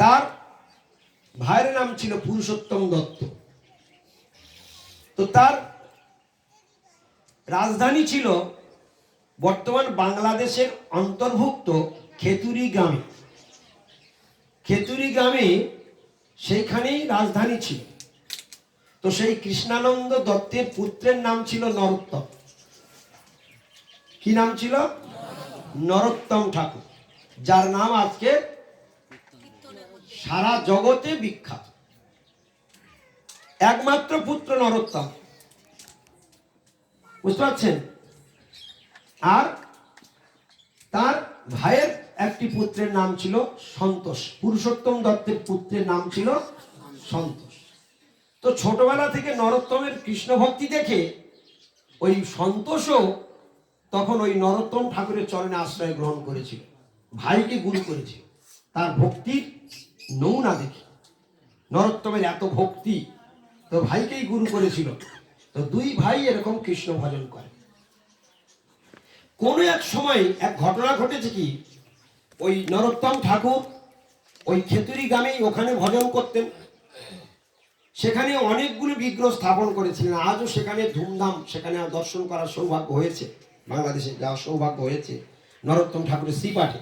তার ভাইয়ের নাম ছিল পুরুষোত্তম দত্ত। তো তার রাজধানী ছিল বর্তমান বাংলাদেশের অন্তর্ভুক্ত খেতুরি গ্রামে। খেতুরি গ্রামে সেইখানেই রাজধানী ছিল। তো সেই কৃষ্ণানন্দ দত্তের পুত্রের নাম ছিল নরোত্তম। কি নাম ছিল? নরোত্তম ঠাকুর, যার নাম আজকে সারা জগতে বিখ্যাত। একমাত্র পুত্র নরোত্তম। বুঝতে পারছেন? আর তার ভাইয়ের একটি পুত্রের নাম ছিল সন্তোষ। পুরুষোত্তম দত্তের পুত্রের নাম ছিল সন্তোষ। তো ছোটবেলা থেকে নরোত্তমের কৃষ্ণ ভক্তি দেখে ওই সন্তোষও তখন ওই নরোত্তম ঠাকুরের চরণে আশ্রয় গ্রহণ করেছিল। ভাইকে গুরু করেছিল। তার ভক্তির নমুনা দেখি। নরোত্তমের এত ভক্তি, তো ভাইকেই গুরু করেছিল তো দুই ভাই এরকম কৃষ্ণ ভজন করে। কোনো এক সময় এক ঘটনা ঘটেছে কি, ওই নরোত্তম ঠাকুর ওই খেতুরি গ্রামেই ওখানে ভজন করতেন। সেখানে অনেকগুলো বিগ্রহ স্থাপন করেছিলেন, আজও সেখানে ধুমধাম, সেখানে দর্শন করার সৌভাগ্য হয়েছে, বাংলাদেশে যাওয়ার সৌভাগ্য হয়েছে, নরোত্তম ঠাকুরের শ্রীপাঠে।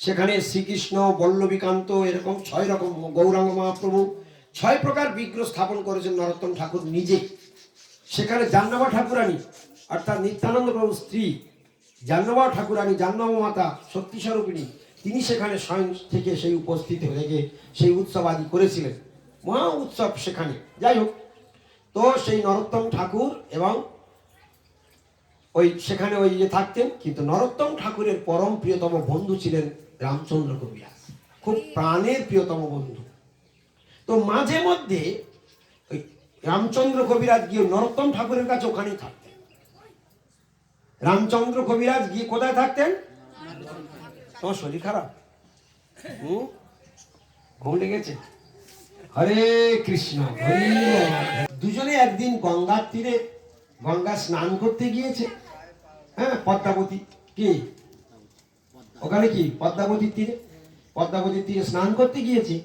সেখানে শ্রীকৃষ্ণ বল্লবীকান্ত এরকম ছয় রকম গৌরাঙ্গ মহাপ্রভু, ছয় প্রকার বিগ্রহ স্থাপন করেছেন নরোত্তম ঠাকুর নিজে। সেখানে জাহ্নবা ঠাকুরানী, অর্থাৎ নিত্যানন্দ প্রভু স্ত্রী, জাহ্নবা ঠাকুরানী, জাহ্নব মাতা শক্তি স্বরূপিণী তিনি সেখানে স্বয়ং থেকে সেই উপস্থিত গিয়ে সেই উৎসব আদি করেছিলেন। মহা উৎসব সেখানে। যাই হোক, তো সেই নরোত্তম ঠাকুর এবং ওই সেখানে ওই যে থাকতেন, কিন্তু নরোত্তম ঠাকুরের পরম প্রিয়তম বন্ধু ছিলেন রামচন্দ্র কবিরাজ। খুব প্রাণের প্রিয়তম বন্ধু। তো মাঝে মধ্যে ওই রামচন্দ্র কবিরাজ গিয়ে নরোত্তম ঠাকুরের কাছে ওখানেই থাকতেন। রামচন্দ্র কবিরাজ গিয়ে কোথায় থাকতেন? তোমার শরীর খারাপ? হুম? ঘুম লেগেছে? হরে কৃষ্ণ দুজনে একদিন গঙ্গার তীরে গঙ্গা স্নান করতে গিয়েছে। হ্যাঁ পদ্মাবতী কি? ওখানে কি? পদ্মাবতীর তীরে? পদ্মাবতীর তীরে স্নান করতে গিয়েছে।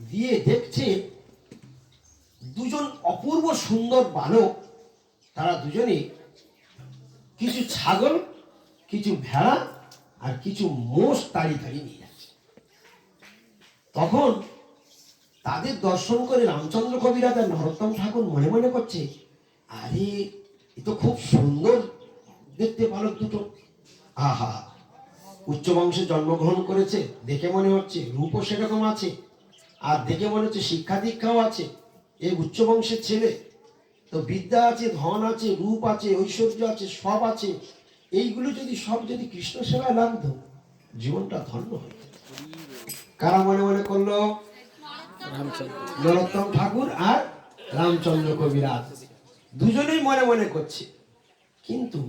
দিয়ে দেখছে দুজন অপূর্ব সুন্দর বালক, তারা দুজনে কিছু ছাগল, কিছু ভেড়া আর কিছু মোষ তাড়ি তাড়ি নিয়ে যাচ্ছে। তখন তাদের দর্শন করে রামচন্দ্র কবিরাজ আর নরোত্তম ঠাকুর মনে মনে করছে, আরে, এ তো খুব সুন্দর দেখতে বালক দুটো। আহা উচ্চ বংশে জন্মগ্রহণ করেছে, দেখে মনে হচ্ছে রূপও সেরকম আছে, আর দেখে মনে হচ্ছে শিক্ষা দীক্ষাও আছে। এই উচ্চ বংশের ছেলে, তো বিদ্যা আছে, ধন আছে, রূপ আছে, ঐশ্বর্য আছে, সব আছে। এইগুলো যদি সব যদি কৃষ্ণ সেবায় লাগতো জীবনটা ধন্য হতো কারা মনে মনে করল? নরোত্তম ঠাকুর আর রামচন্দ্র কবিরাজ। দুজনেই মনে মনে করছে। কিন্তু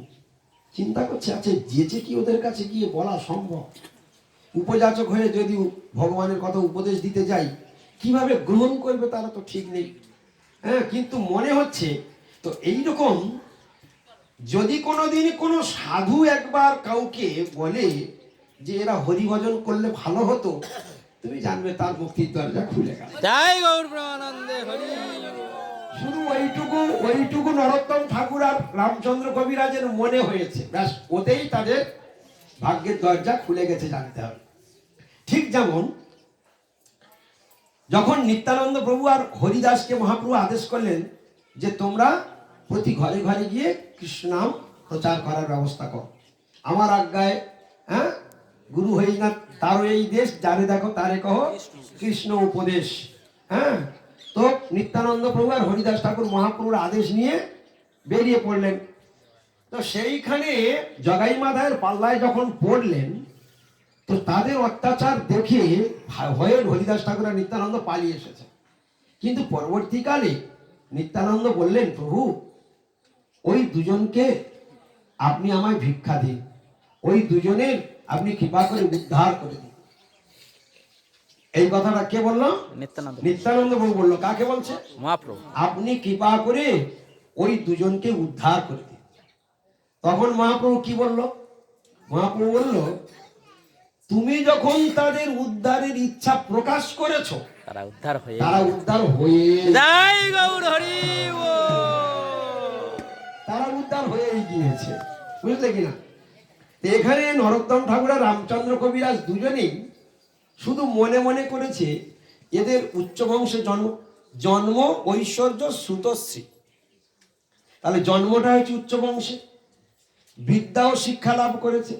চিন্তা করছে আছে যেচে কি ওদের কাছে গিয়ে বলা সম্ভব? উপযাচক হয়ে যদি ভগবানের কথা উপদেশ দিতে যাই, কীভাবে গ্রহণ করবে তারা তো ঠিক নেই। হ্যাঁ কিন্তু মনে হচ্ছে, তো এই রকম যদি কোনোদিন কোনো সাধু একবার কাউকে বলে যে এরা হরিভজন করলে ভালো হতো, তুমি জানবে তার মুক্তির দরজা খুলে গেল। জয় গৌর হরি। ওইটুকু ওইটুকু নরোত্তম ঠাকুর আর রামচন্দ্র কবিরাজের মনে হয়েছে। ব্যাস, ওতেই তাদের ভাগ্যের দরজা খুলে গেছে জানতে হবে। ঠিক যেমন যখন নিত্যানন্দ প্রভু আর হরিদাসকে মহাপ্রভু আদেশ করলেন যে তোমরা প্রতি ঘরে ঘরে গিয়ে কৃষ্ণ নাম প্রচার করার ব্যবস্থা করো। আমার আজ্ঞায় হ্যাঁ গুরু হই না তারও এই দেশ, যারে দেখো তারে কহ, কৃষ্ণ উপদেশ হ্যাঁ তো নিত্যানন্দ প্রভু আর হরিদাস ঠাকুর মহাপ্রভুর আদেশ নিয়ে বেরিয়ে পড়লেন। তো সেইখানে জগাই মাধায়ের পাল্লায় যখন পড়লেন, তো তাদের অত্যাচার দেখে হয়ে হরিদাস ঠাকুর আর নিত্যানন্দ পালিয়ে এসেছে। কিন্তু পরবর্তীকালে নিত্যানন্দ বললেন, প্রভু, ওই দুজনকে আপনি আমায় ভিক্ষা দিন। ওই দুজনের আপনি কৃপা করে উদ্ধার করে দিন। এই কথাটা কে বলল? নিত্যানন্দ নিত্যানন্দ প্রভু বলল। কাকে বলছে? মহাপ্রভু। আপনি কৃপা করে ওই দুজনকে উদ্ধার করে দিন। তখন মহাপ্রভু কি বলল? মহাপ্রভু বলল তুমি যখন তাদের উদ্ধারের ইচ্ছা প্রকাশ করেছ তারা উদ্ধার হয়ে তারা উদ্ধার হয়ে জয় গৌর হরি তারা উদ্ধার হয়েই গিয়েছে। বুঝলে কিনা? এখানে নরোত্তম ঠাকুর আর রামচন্দ্র কবিরাজ দুজনেই শুধু মনে মনে করেছে, এদের উচ্চ বংশে জন্ম জন্ম ঐশ্বর্য সুতশ্রী। তাহলে জন্মটা হয়েছে উচ্চ বংশে বিদ্যা ও শিক্ষা লাভ করেছে,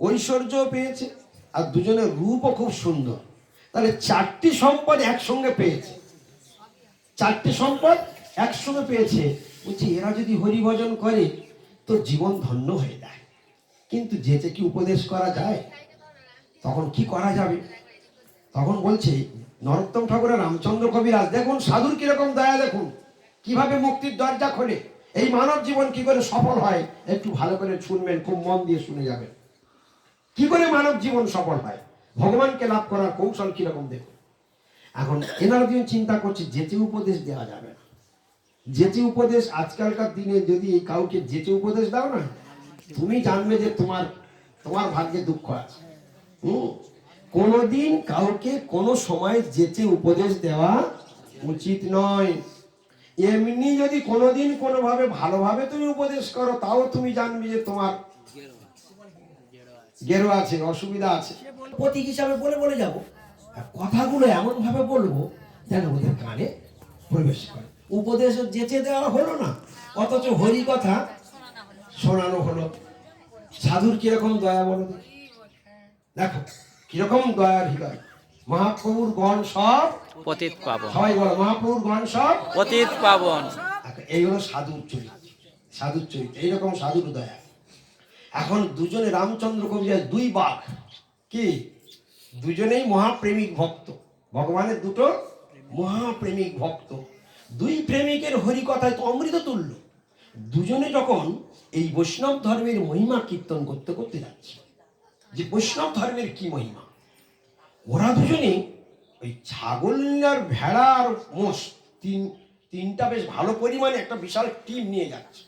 ঐশ্বর্যও পেয়েছে, আর দুজনের রূপও খুব সুন্দর। তাহলে চারটি সম্পদ একসঙ্গে পেয়েছে। চারটি সম্পদ একসঙ্গে পেয়েছে। বলছি, এরা যদি হরিভজন করে, তো জীবন ধন্য হয়ে যায়। কিন্তু যেতে কি উপদেশ করা যায়? তখন কি করা যাবে? তখন বলছে, নরোত্তম ঠাকুরের রামচন্দ্র কবিরাজ, দেখুন সাধুর কীরকম দয়া, দেখুন। কীভাবে মুক্তির দরজা খোলে। এই মানব জীবন কি করে সফল হয়? একটু ভালো করে শুনবেন, খুব মন দিয়ে শুনে যাবেন। কি করে মানব জীবন সফল হয়? ভগবানকে লাভ করার কৌশল কীরকম, দেখুন। এখন এনারা দুজন চিন্তা করছে যেতে উপদেশ দেওয়া যাবে না। যেতে উপদেশ আজকালকার দিনে যদি কাউকে যেতে উপদেশ দাও না, তুমি জানবে যে তোমার তোমার ভাগ্যে দুঃখ আছে। কোনোদিন কাউকে কোনো সময় যেতে উপদেশ দেওয়া উচিত নয়। এমনি যদি কোনোদিন কোনোভাবে ভালোভাবে তুমি উপদেশ করো, তাও তুমি জানবে যে তোমার গেরো আছে, অসুবিধা আছে। প্রতীক হিসাবে বলে বলে যাব। আর কথাগুলো এমন ভাবে বলব যেন ওদের কানে প্রবেশ করে। উপদেশ যেচে দেওয়া হলো না, অথচ হরি কথা শোনানো হলো। সাধুর কীরকম দয়া বলো দেখি। দেখো কীরকম দয়ার হৃদয়? মহাপ্রভুর গণ সব পতিত পাবন। সবাই বলো মহাপ্রভুর গণ সব পতিত পাবন। এই হলো সাধুর চরিত্র সাধুর চরিত্র এইরকম সাধুর দয়া। এখন দুজনে রামচন্দ্র কবিরাজ দুই বাঘ কি? দুজনেই মহাপ্রেমিক ভক্ত। ভগবানের দুটো মহাপ্রেমিক ভক্ত। দুই প্রেমিকের হরি কথায় তো অমৃত তুল্য দুজনে যখন এই বৈষ্ণব ধর্মের মহিমা কীর্তন করতে করতে যাচ্ছে যে বৈষ্ণব ধর্মের কি মহিমা? ওরা দুজনে ওই ছাগল আর ভেড়া আর মোষ তিন তিনটা বেশ ভালো পরিমাণে একটা বিশাল টিম নিয়ে যাচ্ছে।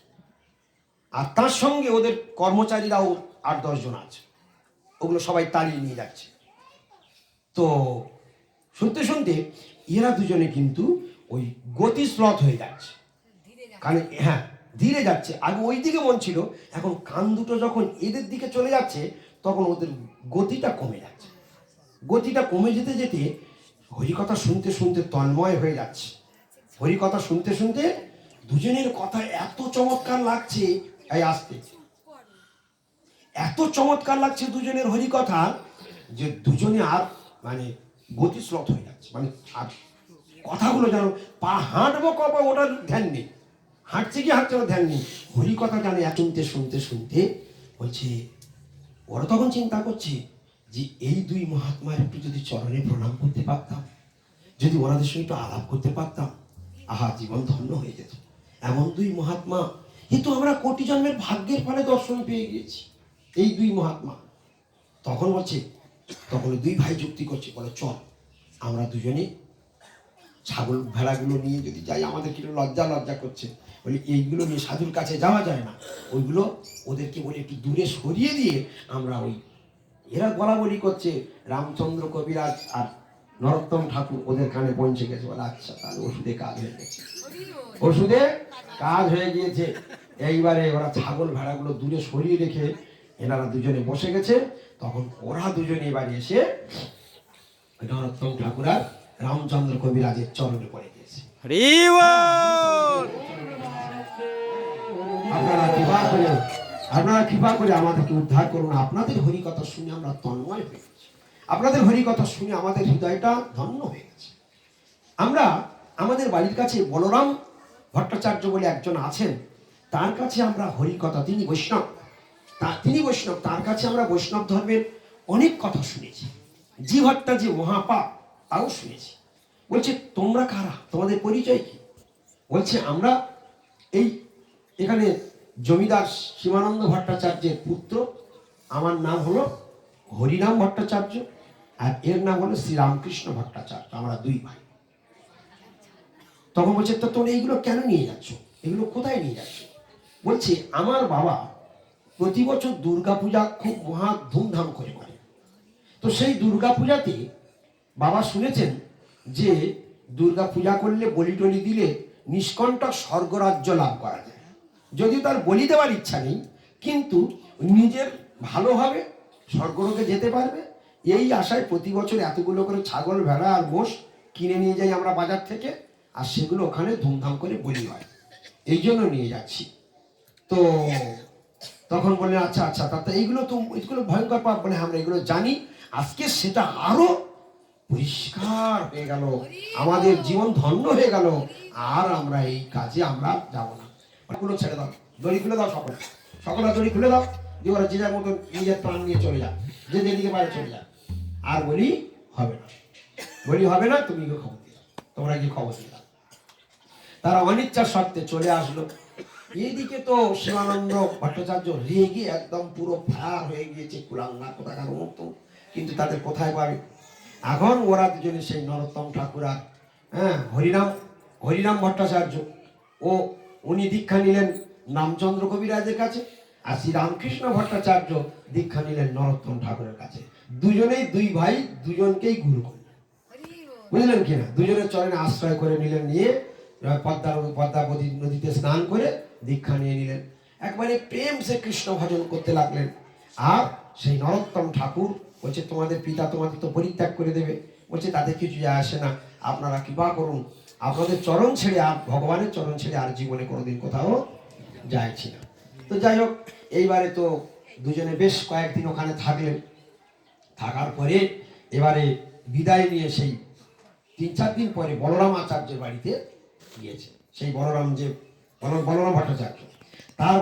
আর তার সঙ্গে ওদের কর্মচারীরাও আট দশজন আছে। ওগুলো সবাই তাড়িয়ে নিয়ে যাচ্ছে। তো শুনতে শুনতে এরা দুজনে কিন্তু ওই গতি স্লথ হয়ে যাচ্ছে। কারণ হ্যাঁ ধীরে যাচ্ছে। আগে ওই দিকে মন ছিল এখন কান দুটো যখন এদের দিকে চলে যাচ্ছে তখন ওদের গতিটা কমে যাচ্ছে। গতিটা কমে যেতে যেতে হরিকথা শুনতে শুনতে তন্ময় হয়ে যাচ্ছে। হরিকথা শুনতে শুনতে দুজনের কথা এত চমৎকার লাগছে, এই আসতে। এত চমৎকার লাগছে দুজনের হরিকথা যে দুজনে আর মানে গতিস্লথ হয়ে যাচ্ছে। মানে আর কথাগুলো যেন পা হাঁটবো কবে ওটার ধ্যান নেই। হাঁটছে কি হাঁটছে ওর ধ্যান নেই। হরিকথা যেন এত শুনতে শুনতে শুনতে বলছে ওরা তখন চিন্তা করছে যে এই দুই মহাত্মার একটু যদি চরণে প্রণাম করতে পারতাম, যদি ওনাদের সঙ্গে একটু আলাপ করতে পারতাম, আহা, জীবন ধন্য হয়ে যেত। এমন দুই মহাত্মা কিন্তু আমরা কোটি জন্মের ভাগ্যের ফলে দর্শন পেয়ে গিয়েছি। এই দুই মহাত্মা। তখন বলছে, তখন দুই ভাই যুক্তি করছে, বলে, চল, আমরা দুজনে ছাগল ভেড়াগুলো নিয়ে যদি যাই আমাদের কিন্তু লজ্জা লজ্জা করছে। বলি, এইগুলো নিয়ে সাধুর কাছে যাওয়া যায় না। ওইগুলো ওদেরকে বলে একটু দূরে সরিয়ে দিয়ে আমরা ওই এরা বলা বলি করছে, রামচন্দ্র কবিরাজ আর নরোত্তম ঠাকুর ওদের কানে পৌঁছে গেছে। বলে আচ্ছা তাহলে ওষুধে কাজ হয়ে গেছে। ওষুধে কাজ হয়ে গিয়েছে। এইবারে ওরা ছাগল ভেড়াগুলো দূরে সরিয়ে রেখে এনারা দুজনে বসে গেছে। তখন ওরা দুজনে এবারে এসে নরোত্তম ঠাকুর আর রামচন্দ্র কবিরাজের চরণে পড়ে বল! আপনারা কৃপা করে, আপনারা কৃপা করে আমাদেরকে উদ্ধার করুন। আপনাদের হরি কথা শুনে আমরা তন্ময় হয়ে গেছি। আপনাদের হরি কথা শুনে আমাদের হৃদয়টা ধন্য হয়ে গেছে। আমরা আমাদের বাড়ির কাছে বলরাম ভট্টাচার্য বলে একজন আছেন, তার কাছে আমরা হরি কথা তিনি বৈষ্ণব। তা, তিনি বৈষ্ণব, তার কাছে আমরা বৈষ্ণব ধর্মের অনেক কথা শুনেছি। জি ভট্টা যে মহাপাপ, তাও শুনেছি। বলছে, তোমরা কারা? তোমাদের পরিচয় কি? বলছে, আমরা এই এখানে জমিদার শিবানন্দ ভট্টাচার্যের পুত্র, আমার নাম হলো হরিনাম ভট্টাচার্য, আর এর নাম হলো শ্রীরামকৃষ্ণ ভট্টাচার্য, আমরা দুই ভাই। তখন বলছে, তো তোমরা এইগুলো কেন নিয়ে যাচ্ছ? এগুলো কোথায় নিয়ে যাচ্ছ? বলছে, আমার বাবা প্রতি বছর দুর্গা পূজা খুব মহা ধুমধাম করে করে। তো সেই দুর্গা পূজাতে বাবা শুনেছেন যে দুর্গা পূজা করলে বলি টলি দিলে নিষ্কণ্টক স্বর্গরাজ্য লাভ করা যায়। যদিও তার বলি দেওয়ার ইচ্ছা নেই, কিন্তু নিজের ভালো হবে স্বর্গলোকে যেতে পারবে। এই আশায় প্রতি বছর এতগুলো করে ছাগল, ভেড়া আর মোষ কিনে নিয়ে যাই আমরা বাজার থেকে, আর সেগুলো ওখানে ধুমধাম করে বলি হয়। এই জন্য নিয়ে যাচ্ছি। তো তখন বললেন আচ্ছা আচ্ছা তাতে এইগুলো তো এইগুলো ভয়ঙ্কর পাপ বলে আমরা এগুলো জানি। আজকে সেটা আরও পরিষ্কার হয়ে গেল। আমাদের জীবন ধন্য হয়ে গেল। আর আমরা এই কাজে আমরা যাব না। গুলো ছেড়ে দাও। দড়ি খুলে দাও সকলে। সকলে দড়ি খুলে দাও দিয়ে ওরা যে যার মতো নিজের প্রাণ নিয়ে চলে যা যে যেদিকে পারে চলে যা আর বলি, হবে না। বলি, হবে না, তুমি গিয়ে খবর দিয়ে তোমরা গিয়ে খবর দাও। তারা অনিচ্ছার সত্ত্বে চলে আসলো। এইদিকে তো শিবানন্দ ভট্টাচার্য রেগে একদম পুরো ফার হয়ে গিয়েছে, কুলাঙ্গা কোথাকার মতো কিন্তু তাদের কোথায় পাবে? এখন ওরা দুজনে সেই নরোত্তম ঠাকুর হ্যাঁ হরিনাম হরিনাম ভট্টাচার্য ও উনি দীক্ষা নিলেন রামচন্দ্র কবিরাজের কাছে আর শ্রী রামকৃষ্ণ ভট্টাচার্য দীক্ষা নিলেন নরোত্তম ঠাকুরের কাছে। দুজনেই দুই ভাই, দুজনকেই গুরু করলেন বুঝলেন কিনা? দুজনের চরণে আশ্রয় করে নিলেন নিয়ে পদ্মা পদ্মাবতী নদীতে স্নান করে দীক্ষা নিয়ে নিলেন। একবারে প্রেম সে কৃষ্ণ ভজন করতে লাগলেন। আর সেই নরোত্তম ঠাকুর বলছে, তোমাদের পিতা তোমাদের তো পরিত্যাগ করে দেবে। বলছে তাদের কিছু যায় আসে না। আপনারা কৃপা করুন। আপনাদের চরণ ছেড়ে আর, ভগবানের চরণ ছেড়ে আর জীবনে কোনোদিন কোথাও যাইছি না। তো যাই হোক, এইবারে তো দুজনে বেশ কয়েকদিন ওখানে থাকলেন। থাকার পরে এবারে বিদায় নিয়ে সেই তিন চার দিন পরে বলরাম আচার্যের বাড়িতে গিয়েছে। সেই বলরাম যে বল- বলরাম ভট্টাচার্য, তার